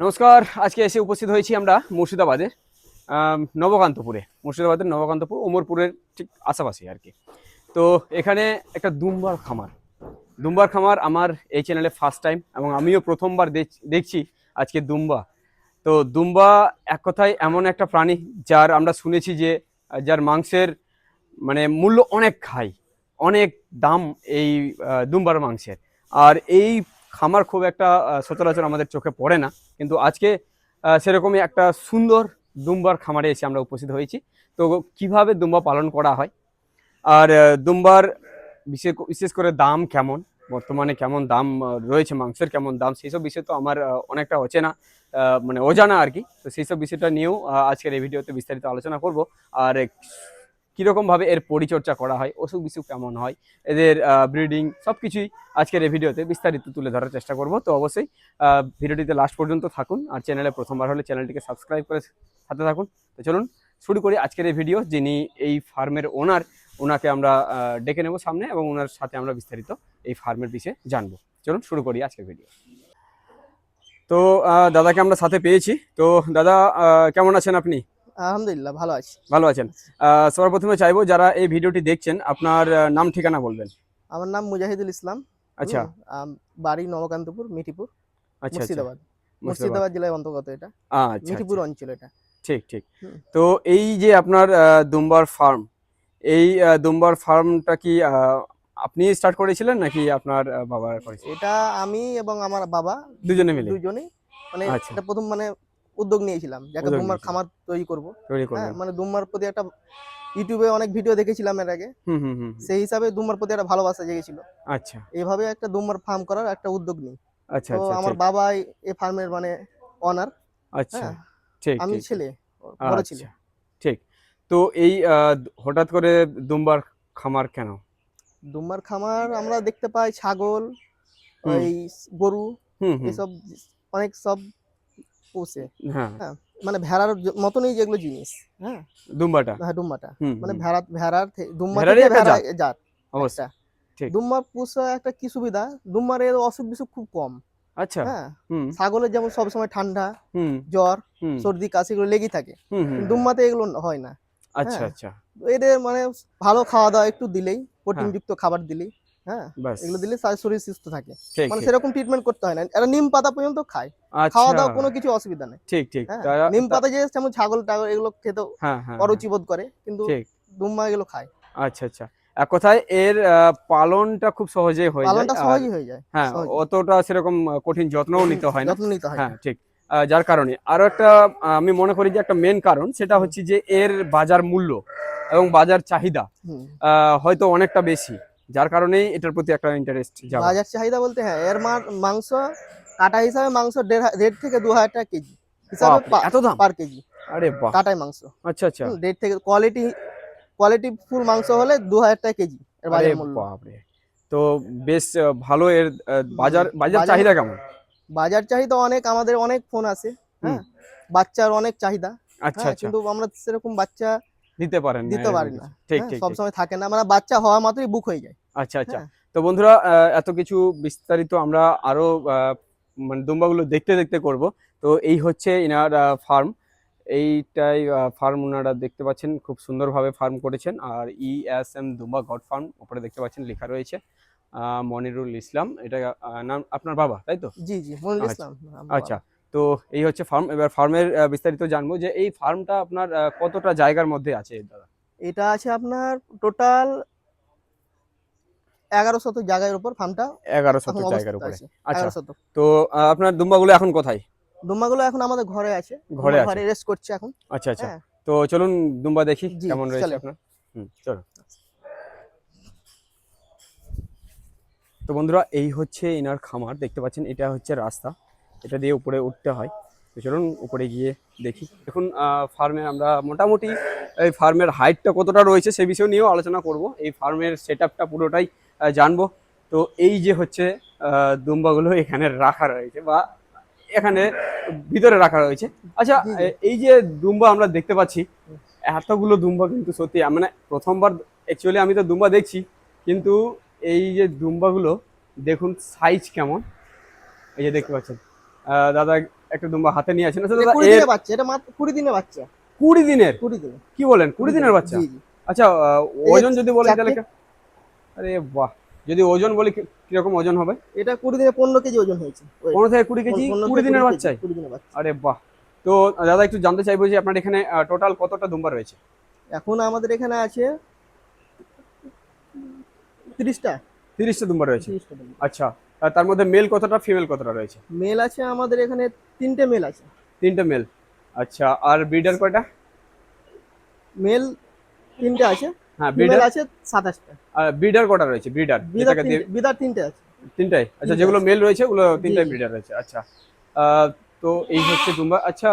নমস্কার, আজকে এসে উপস্থিত হয়েছি আমরা মুর্শিদাবাদের নবকান্তপুরে। মুর্শিদাবাদের নবকান্তপুর, ওমরপুরের ঠিক আশাপাশি আর কি। তো এখানে একটা দুম্বার খামার। দুম্বার খামার আমার এই চ্যানেলে ফার্স্ট টাইম এবং আমিও প্রথমবার দেখ- দেখছি আজকে দুম্বা। তো দুম্বা এক কথায় এমন একটা প্রাণী যার আমরা শুনেছি যে, যার মাংসের মানে মূল্য অনেক খাই অনেক দাম এই দুম্বার মাংসের। আর এই খামার খুব একটা সচরাচর আমাদের চোখে পড়ে না। কিন্তু আজকে সেরকমই একটা সুন্দর দুম্বার খামারে এসে আমরা উপস্থিত হয়েছি। তো কীভাবে দুম্বা পালন করা হয়? আর দুম্বার বিশেষ বিশেষ করে দাম কেমন? বর্তমানে কেমন দাম রয়েছে? মাংসের কেমন দাম? সেই সব বিষয় তো আমার অনেকটা অচেনা মানে অজানা আর কি। তো সেই সব বিষয়টা নিয়েও আজকের এই ভিডিওতে বিস্তারিত আলোচনা করব। আর কীরকমভাবে এর পরিচর্যা করা হয়, অসুখ বিসুখ কেমন হয়, এদের ব্রিডিং সব কিছুই আজকের এই ভিডিওতে বিস্তারিত তুলে ধরার চেষ্টা করব। তো অবশ্যই ভিডিওটিতে লাস্ট পর্যন্ত থাকুন আর চ্যানেলে প্রথমবার হলে চ্যানেলটিকে সাবস্ক্রাইব করে সাথে থাকুন। তো চলুন শুরু করি আজকের এই ভিডিও যিনি এই ফার্মের ওনার ওনাকে আমরা ডেকে নেব সামনে এবং ওনার সাথে আমরা বিস্তারিত এই ফার্মের বিষয়ে জানব। চলুন শুরু করি আজকের ভিডিও তো দাদাকে আমরা সাথে পেয়েছি। তো, দাদা কেমন আছেন আপনি? আলহামদুলিল্লাহ ভালো আছি। ভালো আছেন। আহ, সবার প্রথমে চাইব যারা এই ভিডিওটি দেখছেন আপনার নাম ঠিকানা বলবেন। আমার নাম মুজাহিদুল ইসলাম। আচ্ছা। বাড়ি নবকান্তপুর মিঠিপুর আচ্ছা আচ্ছা। মুর্শিদাবাদ। মুর্শিদাবাদ। জেলায় অন্তর্গত এটা। আচ্ছা মিঠিপুর আচ্ছা। অঞ্চল এটা। ঠিক ঠিক। তো এই যে আপনার দুম্বার ফার্ম এই দুম্বার ফার্মটা কি আপনি স্টার্ট করেছিলেন নাকি আপনার বাবা করেছে? এটা আমি এবং আমার বাবা দুজনে মিলে? দুজনেই মানে আচ্ছা। এটা প্রথম মানে উদ্যোগ নিয়েছিলাম যাকে দুম্বার খামার তৈরি করব। হ্যাঁ মানে দুম্বার প্রতি একটা ইউটিউবে অনেক ভিডিও দেখেছিলাম এর আগে। সেই হিসাবে দুম্বার প্রতি একটা ভালোবাসা জেগেছিল। আচ্ছা। এইভাবে একটা দুম্বার ফার্ম করার একটা উদ্যোগ নিই। আচ্ছা তো আচ্ছা আমার। বাবা এই- ফার্মের মানে অনার আচ্ছা হ্যাঁ। ঠিক আমি। ছেলে বড় ছেলে। আচ্ছা, ঠিক। তো এই হঠাৎ করে দুম্বার খামার কেন? দুম্বার খামার আমরা দেখতে পাই ছাগল। ওই গরু এসব অনেক সব পোষে। হ্যাঁ। মানে ভেড়ার মতনই যেগুলো জিনিস হ্যাঁ। দুম্বাটা। হ্যাঁ হুম মানে ভেড়া ভেড়ার দুম্বা ভেড়া জাত। পোষা একটা কি সুবিধা? দুম্বার এর অসুখ বিসুখ খুব কম। আচ্ছা হ্যাঁ ছাগলের যেমন সবসময় ঠান্ডা জ্বর সর্দি কাশি এগুলো লেগেই থাকে। দুম্বাতে এগুলো হয় না। আচ্ছা হ্যাঁ। আচ্ছা। এদের মানে ভালো খাওয়া দাওয়া একটু দিলেই হ্যাঁ। প্রোটিনযুক্ত খাবার দিলেই। হ্যাঁ? এগুলো দিলে শরীর সুস্থ থাকে। মানে সেরকম ট্রিটমেন্ট করতে হয় না। এরা নিম পাতা পর্যন্ত খায়। আচ্ছা। খাওয়া দাওয়া কোনো কিছু অসুবিধা নেই। ঠিক ঠিক। হ্যাঁ? নিম পাতা যে যেমন ছাগল টাগল এগুলো খেতে হ্যাঁ হ্যাঁ বোধ করে কিন্তু দুম্বা এগুলো খায়। আচ্ছা আচ্ছা। এক কথায় এর পালনটা খুব সহজেই হয়ে যায়। পালনটা সহজই হয়ে যায়। হ্যাঁ অতটা সেরকম কঠিন যত্নও নিতে হয় না। যত্ন নিতে হয় হ্যাঁ ঠিক। যার কারণে। আরও একটা আমি মনে করি যে একটা মেন কারণ সেটা হচ্ছে যে এর বাজার মূল্য এবং বাজার চাহিদা আহ, হয়তো অনেকটা বেশি। যার কারণেই এটার প্রতি একটা ইন্টারেস্ট বাজার চাহিদা বলতে হ্যাঁ এর মাংস কাটা হিসাবে মাংস দেড় থেকে দু হাজার টাকা কেজি হিসাবে এত দাম? Per KG. আরে বাহ। কাটাই মাংস। আচ্ছা আচ্ছা। দেড় থেকে কোয়ালিটি কোয়ালিটি ফুল মাংস হলে দু হাজার টাকা কেজি এর বাজার মূল্য। বাপরে। তো বেশ ভালো এর বাজার বাজার চাহিদা কেমন? বাজার চাহিদা অনেক আমাদের অনেক ফোন আছে হ্যাঁ বাচ্চার অনেক চাহিদা আচ্ছা হ্যাঁ আচ্ছা। কিন্তু আমরা সেরকম বাচ্চা দিতে পারেন না দিতে পারি না ঠিক হ্যাঁ, ঠিক ঠিক। সবসময় থাকে না মানে বাচ্চা হওয়া মাত্রই বুক হয়ে যায়। আচ্ছা আচ্ছা। হ্যাঁ। তো বন্ধুরা এত কিছু বিস্তারিত আমরা আরও মানে দুম্বাগুলো দেখতে দেখতে করব। তো এই হচ্ছে ইনার ফার্ম। এইটাই ফার্ম ওনারা দেখতে পাচ্ছেন খুব সুন্দরভাবে ফার্ম করেছেন। আর ই এস এম দুম্বা গড ফার্ম উপরে দেখতে পাচ্ছেন লেখা রয়েছে মনিরুল ইসলাম। এটা নাম আপনার বাবা তাই তো? জি জি মনিরুল আচ্ছা, ইসলাম আচ্ছা তো এই হচ্ছে ফার্ম। এবার ফার্মের বিস্তারিত জানব যে এই ফার্মটা আপনার কতটা জায়গার মধ্যে আছে দাদা? এটা আছে আপনার টোটাল এগারো শত জায়গার উপর ফার্মটা এগারো শত এখন জায়গার উপরে। আচ্ছা। তো আপনার দুম্বাগুলো এখন কোথায়? দুম্বাগুলো এখন আমাদের ঘরে আছে। ঘরে ঘরে রেস্ট করছে এখন। আচ্ছা আচ্ছা। হ্যাঁ। তো চলুন দুম্বা দেখি কেমন রয়েছে আপনার। হুম চলো তো বন্ধুরা এই হচ্ছে ইনার খামার দেখতে পাচ্ছেন এটা হচ্ছে রাস্তা। এটা দিয়ে উপরে উঠতে হয়। তো চলুন উপরে গিয়ে দেখি। দেখুন ফার্মে আমরা মোটামুটি এই ফার্মের হাইটটা কতটা রয়েছে সে বিষয় নিয়েও আলোচনা করব। এই ফার্মের সেট পুরোটাই জানব। তো এই যে হচ্ছে আহ, দুম্বাগুলো এখানে রাখা রয়েছে বা এখানে ভিতরে রাখা রয়েছে। আচ্ছা এই যে দুম্বা আমরা দেখতে পাচ্ছি এতগুলো দুম্বা কিন্তু সত্যি মানে প্রথমবার অ্যাকচুয়ালি আমি তো দুম্বা দেখছি কিন্তু এই যে দুম্বাগুলো দেখুন সাইজ কেমন। এই যে দেখতে পাচ্ছেন আহ, দাদা একটা দুম্বা হাতে নিয়ে আছেন আচ্ছা এটা দিনের বাচ্চা মাত্র কুড়ি দিনের বাচ্চা। কুড়ি দিনের? কুড়ি দিনে কি বলেন কুড়ি দিনের বাচ্চা? আচ্ছা ওজন যদি বলেন তাহলে আরে বাহ। যদি ওজন বলি কি- কীরকম ওজন হবে? এটা কুড়ি দিনে পনেরো কেজি ওজন হয়েছে। পনেরো থেকে কুড়ি কেজি? থেকে কুড়ি দিনের কেজি, বাচ্চায় কুড়ি দিনের বাচ্চা। আরে বাহ। তো দাদা একটু জানতে চাইব যে আপনার এখানে টোটাল কতটা দুম্বা রয়েছে? এখন আমাদের এখানে আছে তিরিশটা। তিরিশটা দুম্বা রয়েছে? আচ্ছা। আর তার মধ্যে মেল কতটা ফিমেল কতটা রয়েছে? মেল আছে আমাদের এখানে তিনটে মেল আছে। তিনটে মেল আচ্ছা আর ব্রিডার কয়টা? মেল তিনটে আছে। হ্যাঁ ব্রিডার আছে সাতাশটা। আর ব্রিডার কটা রয়েছে? ব্রিডার যেটাকে তিনটে আছে। তিনটাই? আচ্ছা যেগুলো মেল রয়েছে ওগুলো তিনটাই ব্রিডার রয়েছে। আচ্ছা তো এই হচ্ছে দুম্বা। আচ্ছা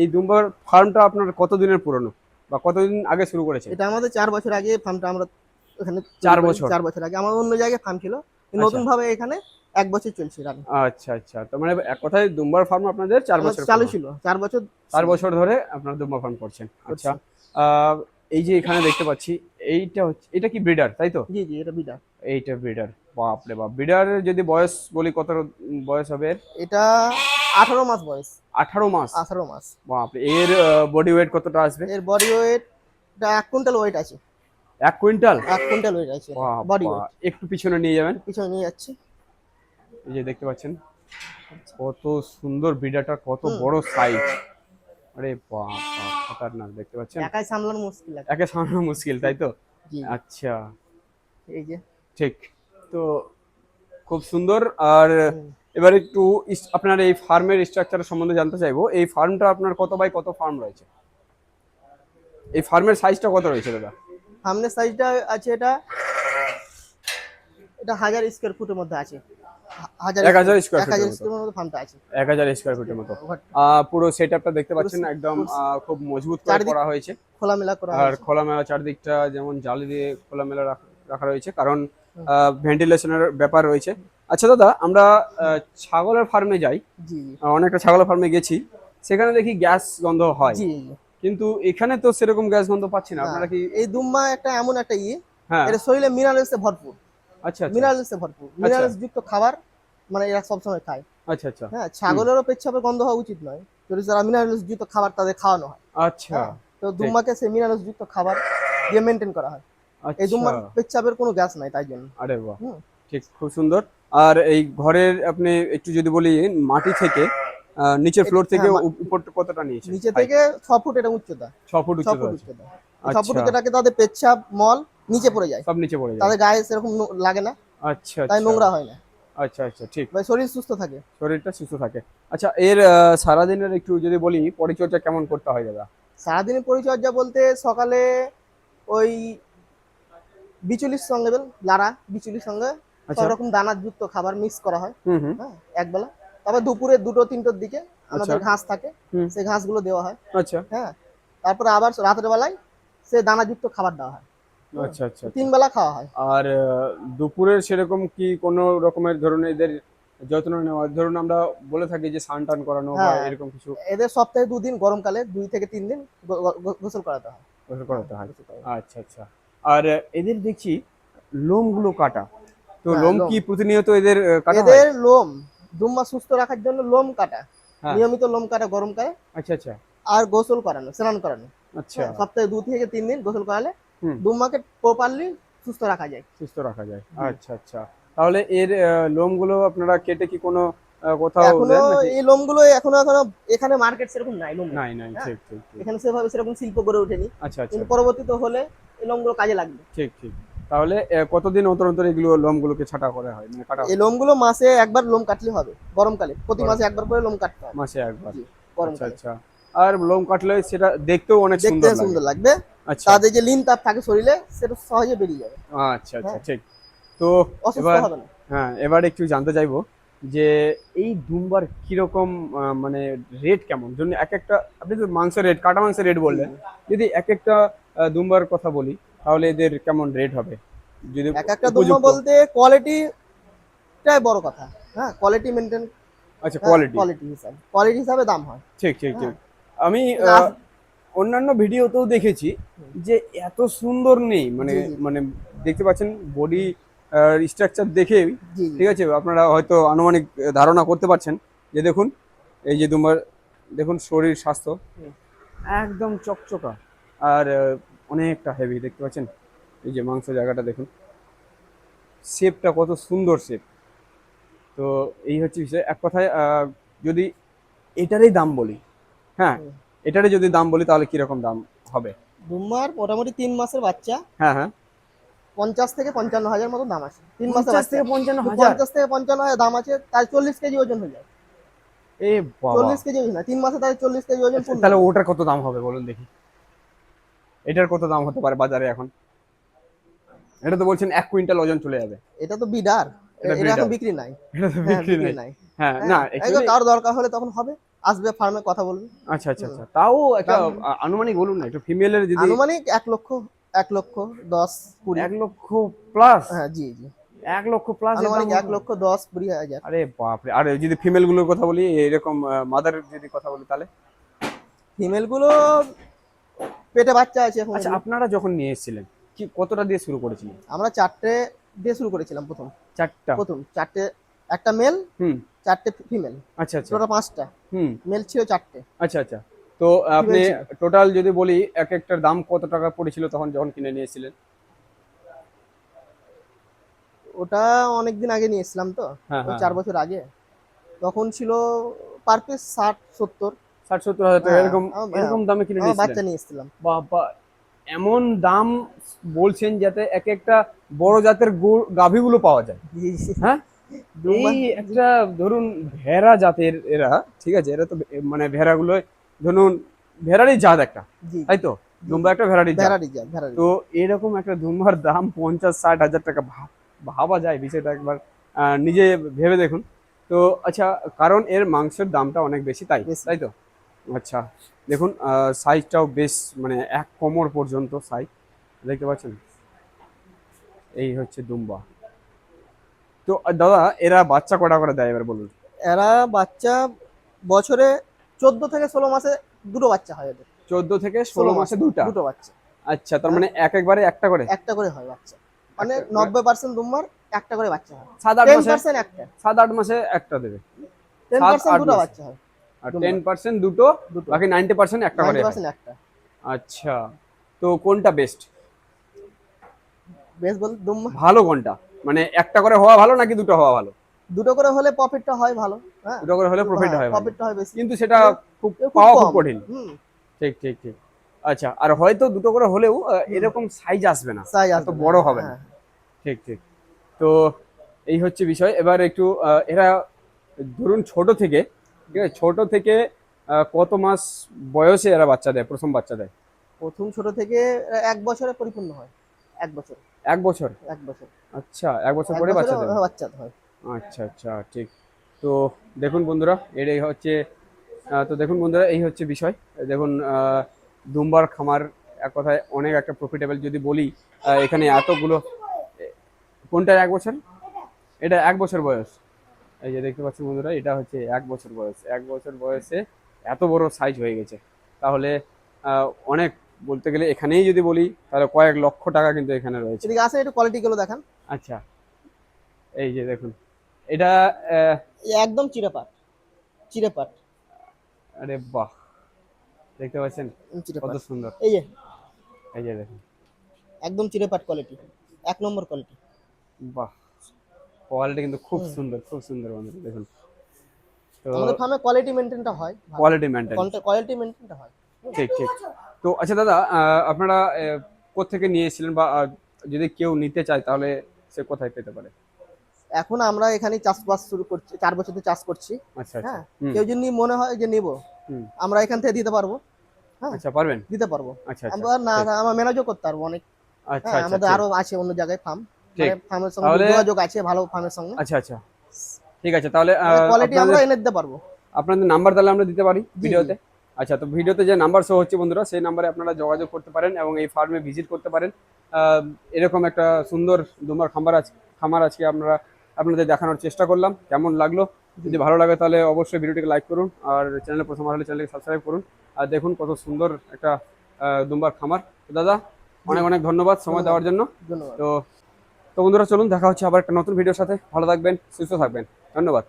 এই দুম্বার ফার্মটা আপনার কতদিনের পুরনো? বা কতদিন আগে শুরু করেছে? এটা আমাদের চার বছর আগে ফার্মটা আমরা এখানে চার বছর? চার বছর আগে। আমার অন্য জায়গায় ফার্ম ছিল। আচ্ছা। নতুন ভাবে এখানে এক বছর চলছে রানি আচ্ছা আচ্ছা। তো মানে এক কথায় দুম্বার ফার্ম আপনাদের চার বছর চালু ছিল। চার বছর চার বছর ধরে আপনার দুম্বা ফার্ম করছেন। আচ্ছা আহ, এই যে এখানে দেখতে পাচ্ছি এইটা হচ্ছে এটা কি ব্রিডার তাই তো? জি জি এটা ব্রিডার এইটা ব্রিডার বাপ। রে বাপ ব্রিডার যদি বয়স বলি কত বয়স হবে? এটা আঠারো মাস বয়স। আঠারো মাস? আঠারো মাস। বাপ এর বডি ওয়েট কতটা আসবে? এর বডি ওয়েট এটা এক কুইন্টাল ওয়েট আছে। এক কুইন্টাল? এক কুইন্টাল ওয়েট আছে বডি। ওয়েট একটু পিছনে নিয়ে যাবেন। পিছনে নিয়ে যাচ্ছি। এই যে দেখতে পাচ্ছেন কত সুন্দর ব্রিডারটা কত বড় সাইজ আরে বাপ খতরনাক দেখতে পাচ্ছেন? একাই সামলানো মুশকিল আছে একে সামলানো মুশকিল তাই তো? আচ্ছা। এই যে। ঠিক তো খুব সুন্দর আর। এবার একটু আপনার এই ফার্মের স্ট্রাকচার সম্বন্ধে জানতে চাইব। এই ফার্মটা আপনার কত বাই কত ফার্ম রয়েছে? এই ফার্মের সাইজটা কত রয়েছে দাদা? সামনের সাইজটা আছে এটা এটা হাজার স্কোয়ার ফুটের মধ্যে আছে। হা- হাজার এক হাজার স্কোয়ার এক হাজার ফিটের মতো ফার্মটা আছে। এক হাজার ফিটের মতো। আহ, পুরো সেট দেখতে পাচ্ছেন একদম খুব মজবুত করে করা হয়েছে। খোলামেলা করা আর হয়েছে। খোলামেলা চারদিকটা যেমন জালি দিয়ে খোলামেলা রাখা- রাখা রয়েছে কারণ। ভেন্টিলেশনের ব্যাপার রয়েছে। আচ্ছা দাদা আমরা ছাগলের ফার্মে যাই। অনেকটা ছাগলের ফার্মে গেছি। সেখানে দেখি গ্যাস গন্ধ হয়। কিন্তু এখানে তো সেরকম গ্যাস গন্ধ পাচ্ছি না। না। আপনারা কি এই দুম্বা একটা এমন একটা ইয়ে হ্যাঁ। এটা শরীরে মিনারেলসে ভরপুর। আচ্ছা আচ্ছা। মিনারেলসে ভরপুর। মিনারেলস যুক্ত খাবার মানে এরা সবসময় খায়। আচ্ছা আচ্ছা। হ্যাঁ ছাগলেরও পেচ্ছাপের গন্ধ হওয়া উচিত নয় যদি যারা মিনারেলস যুক্ত খাবার তাদের খাওয়ানো হয়। আচ্ছা। হ্যাঁ, তো দুম্বাকে সেই মিনারেলস যুক্ত খাবার দিয়ে মেনটেন করা হয়। এই দুম্বার আচ্ছা পেচ্ছাপের কোনো গ্যাস নাই তাই জন্য। আরে বাহ। ঠিক খুব সুন্দর। আর এই ঘরের আপনি একটু যদি বলি মাটি থেকে নিচের ফ্লোর থেকে হ্যাঁ, উপর কতটা নিয়েছে? নিচে থেকে ছ ফুট এটা উচ্চতা। ছ ফুট উচ্চতা উচ্চতা। ছ ফুট আচ্ছা। উচ্চতাকে তাদের পেচ্ছাপ মল নিচে পড়ে যায়। সব নিচে পড়ে যায়। তাদের গায়ে সেরকম লাগে না। আচ্ছা তাই আচ্ছা। নোংরা হয় না। আচ্ছা আচ্ছা ঠিক। ভাই শরীর সুস্থ থাকে। শরীরটা সুস্থ থাকে। আচ্ছা এর সারাদিনের একটু যদি বলি পরিচর্যা কেমন করতে হয় দাদা? সারাদিনের পরিচর্যা বলতে সকালে ওই বিচুলির সঙ্গে লাড়া বিচুলির সঙ্গে। আচ্ছা। সব রকম দানার যুক্ত খাবার মিক্স করা হয়। হ্যাঁ একবেলা। তারপর দুপুরে দুটো তিনটোর দিকে আমাদের আচ্ছা। ঘাস থাকে। সেই ঘাসগুলো দেওয়া হয়। আচ্ছা। হ্যাঁ তারপরে আবার রাতের বেলায় সে দানাযুক্ত খাবার দেওয়া হয়। আচ্ছা আচ্ছা তিন বেলা খাওয়া হয়। আর দুপুরের সেরকম কি কোনো রকমের ধরুন এদের যত্ন নেওয়া? ধরুন আমরা বলে থাকি যে স্নান টান করানো বা হ্যাঁ। এরকম কিছু। এদের সপ্তাহে দুদিন গরমকালে দুই থেকে তিন দিন গোসল করাতে হয়। গোসল করাতে হয়। আচ্ছা আচ্ছা। আর এদের দেখছি লোমগুলো কাটা। তো হ্যাঁ, লোম। কি প্রতিনিয়ত এদের কাটা এদের লোম সুস্থ রাখার জন্য লোম কাটা। হ্যাঁ। নিয়মিত লোম কাটা গরমকালে। আচ্ছা আচ্ছা। আর গোসল করানো স্নান করানো। আচ্ছা। সপ্তাহে দু থেকে তিন দিন গোসল করালে দুম্বাকে প্রপারলি সুস্থ রাখা যায়। সুস্থ রাখা যায়। আচ্ছা আচ্ছা। তাহলে এর লোমগুলো আপনারা কেটে কি কোনো কোথাও এখনও এই লোমগুলো এখনও এখনও এখানে মার্কেট সেরকম নাই লোম। নাই নাই হ্যাঁ। ঠিক ঠিক এখানে সেভাবে সেরকম শিল্প গড়ে ওঠেনি। আচ্ছা আচ্ছা। কিন্তু পরবর্তীতে হলে এই লোমগুলো কাজে লাগবে। ঠিক ঠিক। তাহলে কতদিন অন্তর অন্তর এগুলো লোমগুলোকে ছাটা করা হয়? মানে কাটা এই লোমগুলো মাসে একবার লোম কাটলে হবে গরমকালে। প্রতি মাসে একবার করে লোম কাটতে হবে মাসে একবার। আচ্ছা গরমকালে। আচ্ছা। আর লোম কাটলে সেটা দেখতেও অনেক সুন্দর সুন্দর লাগবে। আচ্ছা। তাদের যে লিন তাপ থাকে শরীরে সেটা সহজে বেরিয়ে যাবে। আচ্ছা আচ্ছা হ্যাঁ। ঠিক। তো এবার হ্যাঁ এবার একটু জানতে চাইব যে এই দুম্বার কীরকম মানে রেট কেমন? জন্য এক একটা আপনি তো মাংসের রেট কাটা মাংসের রেট বললেন। যদি এক একটা দুম্বার কথা বলি তাহলে এদের কেমন রেট হবে? যদি এক একটা দুম্বা বলতে কোয়ালিটিটাই বড় কথা। হ্যাঁ কোয়ালিটি মেনটেন আচ্ছা কোয়ালিটি কোয়ালিটি হিসাবে। কোয়ালিটি হিসাবে দাম হয়। ঠিক ঠিক ঠিক। হ্যাঁ। আমি অন্যান্য ভিডিওতেও দেখেছি যে এত সুন্দর নেই মানে। মানে দেখতে পাচ্ছেন বডি স্ট্রাকচার দেখে ঠিক আছে? আপনারা হয়তো আনুমানিক ধারণা করতে পারছেন। যে দেখুন এই যে দুম্বার দেখুন শরীর স্বাস্থ্য। একদম চকচকা। আর অনেকটা হেভি দেখতে পাচ্ছেন? এই যে মাংস জায়গাটা দেখুন। শেপটা কত সুন্দর শেপ তো এই হচ্ছে বিষয়। এক কথায় যদি এটারই দাম বলি হ্যাঁ হুম। এটারই যদি দাম বলি তাহলে কীরকম দাম হবে? দুম্বার মোটামুটি তিন মাসের বাচ্চা। হ্যাঁ হ্যাঁ। পঞ্চাশ থেকে পঞ্চান্ন হাজার মতো দাম আছে। তিন মাসের বাচ্চা। থেকে পঞ্চান্ন হাজার? পঞ্চাশ থেকে পঞ্চান্ন হাজার দাম আছে তার চল্লিশ কেজি ওজন হয়ে যায়। এ চল্লিশ কেজি ওজন না তিন মাসে তার চল্লিশ কেজি ওজন ফুল তাহলে ওটার কত দাম হবে বলুন দেখি। এটার কত দাম হতে পারে বাজারে এখন? এটা তো বলছেন এক কুইন্টাল ওজন চলে যাবে। এটা তো বিডার। এটা এখন বিক্রি নাই। এটা তো হ্যাঁ, বিক্রি নাই। হ্যাঁ হ্যাঁ, না কারও দরকার হলে তখন হবে। আসবে ফার্মে কথা বলবে। আচ্ছা আচ্ছা আচ্ছা। তাও একটা আনুমানিক বলুন না একটু ফিমেলের যদি আনুমানিক এক লক্ষ এক লক্ষ দশ কুড়ি। এক লক্ষ প্লাস হ্যাঁ জি জি। এক লক্ষ প্লাস আনুমানিক এক লক্ষ দশ কুড়ি হাজার। আরে বাপরে আরে যদি ফিমেলগুলোর কথা বলি এরকম মাদার যদি কথা বলি তাহলে? ফিমেলগুলো পেটে বাচ্চা আছে এখন। আচ্ছা আপনারা যখন নিয়ে এসেছিলেন কি কতটা দিয়ে শুরু করেছিলেন? আমরা চারটে দিয়ে শুরু করেছিলাম প্রথম। চারটা। প্রথম চারটে একটা মেল হুম। চারটে ফিমেল। আচ্ছা আচ্ছা। টোটাল পাঁচটা। হুম। মেল ছিল চারটে। আচ্ছা আচ্ছা। তো আপনি টোটাল যদি বলি এক একটার দাম কত টাকা পড়েছিল তখন যখন কিনে নিয়েছিলেন? ওটা অনেক দিন আগে নিয়েছিলাম তো। হ্যাঁ ওই হ্যাঁ। চার বছর আগে। তখন ছিল পার পিস ষাট সত্তর। ষাট সত্তর হাজার টাকা। হ্যাঁ, এরকম এরকম দামে কিনে নিয়েছিলেন? বাচ্চা নিয়ে এসেছিলাম বাবা এমন দাম বলছেন যাতে এক একটা বড় জাতের গাভীগুলো পাওয়া যায়। হ্যাঁ? এই একটা ধরুন ভেড়া জাতের এরা ঠিক আছে এরা তো মানে ভেড়াগুলো ধরুন ভেড়ারই জাত একটা তাই তো? দুম্বা একটা ভেড়ারই জাত। তো এরকম একটা দুম্বার দাম পঞ্চাশ ষাট হাজার টাকা ভাবা যায় বিষয়টা একবার নিজে ভেবে দেখুন। তো আচ্ছা কারণ এর মাংসের দামটা অনেক বেশি তাই তাই তো? আচ্ছা দেখুন সাইজটাও বেশ মানে এক কোমর পর্যন্ত সাইজ দেখতে পাচ্ছেন? এই হচ্ছে দুম্বা। তো দাদা এরা বাচ্চা কটা করে দেয় এবার বলুন? এরা বাচ্চা বছরে চোদ্দ থেকে ষোলো মাসে দুটো বাচ্চা হয় এদের চোদ্দ থেকে ষোলো মাসে দুটা? দুটো বাচ্চা। আচ্ছা তার মানে এক একবারে একটা করে? একটা করে হয় বাচ্চা। মানে নব্বই পার্সেন্ট দুম্বার একটা করে বাচ্চা হয়। সাত আট মাসে? পার্সেন্ট একটা। সাত আট মাসে একটা দেবে। টেন পার্সেন্ট দুটো বাচ্চা হয়। আর টেন পার্সেন্ট দুটো বাকি নাইনটি পার্সেন্ট একটা করে হয়। একটা। আচ্ছা তো কোনটা বেস্ট বল দুম্বা ভালো কোনটা? মানে একটা করে হওয়া ভালো নাকি দুটো হওয়া ভালো? দুটো করে হলে প্রফিটটা হয় ভালো হ্যাঁ। দুটো করে হলে প্রফিট হয় প্রফিটটা হয় বেশি। কিন্তু সেটা খুব পাওয়া খুব কঠিন। ঠিক ঠিক ঠিক। আচ্ছা আর হয়তো দুটো করে হলেও এরকম সাইজ আসবে না। সাইজ এত বড় হবে না। হ্যাঁ। ঠিক ঠিক। তো এই হচ্ছে বিষয়। এবার একটু এরা ধরুন ছোট থেকে ঠিক আছে? ছোট থেকে কত মাস বয়সে এরা বাচ্চা দেয় প্রথম বাচ্চা দেয়? প্রথম ছোট থেকে এক বছরে পরিপূর্ণ হয়। এক বছর। এক বছর? এক বছর। আচ্ছা এক বছর পরে বাচ্চা দেয় বাচ্চা হয়। আচ্ছা আচ্ছা ঠিক। তো দেখুন বন্ধুরা এটাই হচ্ছে তো দেখুন বন্ধুরা এই হচ্ছে বিষয়। দেখুন দুম্বার খামার এক কথায় অনেক একটা প্রফিটেবল যদি বলি এখানে এতগুলো কোনটা এক বছর? এটা এক বছর বয়স। এই যে দেখতে পাচ্ছেন বন্ধুরা এটা হচ্ছে এক বছর বয়স। এক বছর বয়সে এত বড় সাইজ হয়ে গেছে। তাহলে অনেক বলতে গেলে এখানেই যদি বলি তাহলে কয়েক লক্ষ টাকা কিন্তু এখানে রয়েছে। এদিকে আসেন একটু কোয়ালিটি গুলো দেখান। আচ্ছা। এই যে দেখুন এটা একদম চিড়েপাট চিড়েপাট আরে বাহ! দেখতে পাচ্ছেন? কত সুন্দর। এই যে। এই যে দেখুন। একদম চিড়েপাট কোয়ালিটি এক নম্বর কোয়ালিটি বাহ! কোয়ালিটি কিন্তু খুব সুন্দর খুব সুন্দর বন্ধু দেখুন। আমাদের ফার্মে কোয়ালিটি মেনটেনটা হয়। কোয়ালিটি মেনটেন কোয়ালিটি মেনটেনটা হয়। ঠিক ঠিক। তো আচ্ছা দাদা আপনারা আহ, কোত্থেকে নিয়ে এসেছিলেন বা যদি কেউ নিতে চায় তাহলে সে কোথায় পেতে পারে? এখন আমরা এখানে চাষবাস শুরু করছি চার বছর থেকে চাষ করছি। আচ্ছা আচ্ছা। হ্যাঁ কেউ যদি মনে হয় যে নিব আমরা এখান থেকে দিতে পারব। আচ্ছা পারবেন? দিতে পারব। আচ্ছা আচ্ছা। আমরা না আমরা ম্যানেজও করতে পারব অনেক। আচ্ছা হ্যাঁ আচ্ছা আমাদের আরও আছে অন্য জায়গায় ফার্ম। মানে ফার্মের সঙ্গে যোগাযোগ আছে ভালো ফার্মের সঙ্গে। আচ্ছা আচ্ছা। ঠিক আছে তাহলে কোয়ালিটি আমরা এনে দিতে পারব। আপনাদের নাম্বার তাহলে আমরা দিতে পারি ভিডিওতে? আচ্ছা তো ভিডিওতে যে নাম্বার শো হচ্ছে বন্ধুরা সেই নাম্বারে আপনারা যোগাযোগ করতে পারেন এবং এই ফার্মে ভিজিট করতে পারেন। এরকম একটা সুন্দর দুমার খামার আজ খামার আজকে আমরা আপনাদের দেখানোর চেষ্টা করলাম। কেমন লাগল? যদি ভালো লাগে তাহলে অবশ্যই ভিডিওটিকে লাইক করুন আর চ্যানেলে প্রথম হলে চ্যানেলকে সাবস্ক্রাইব করুন। আর দেখুন কত সুন্দর একটা দুম্বার খামার। তো দাদা অনেক অনেক ধন্যবাদ সময় দেওয়ার জন্য। তো তো বন্ধুরা চলুন দেখা হচ্ছে আবার একটা নতুন ভিডিওর সাথে। ভালো থাকবেন সুস্থ থাকবেন। ধন্যবাদ।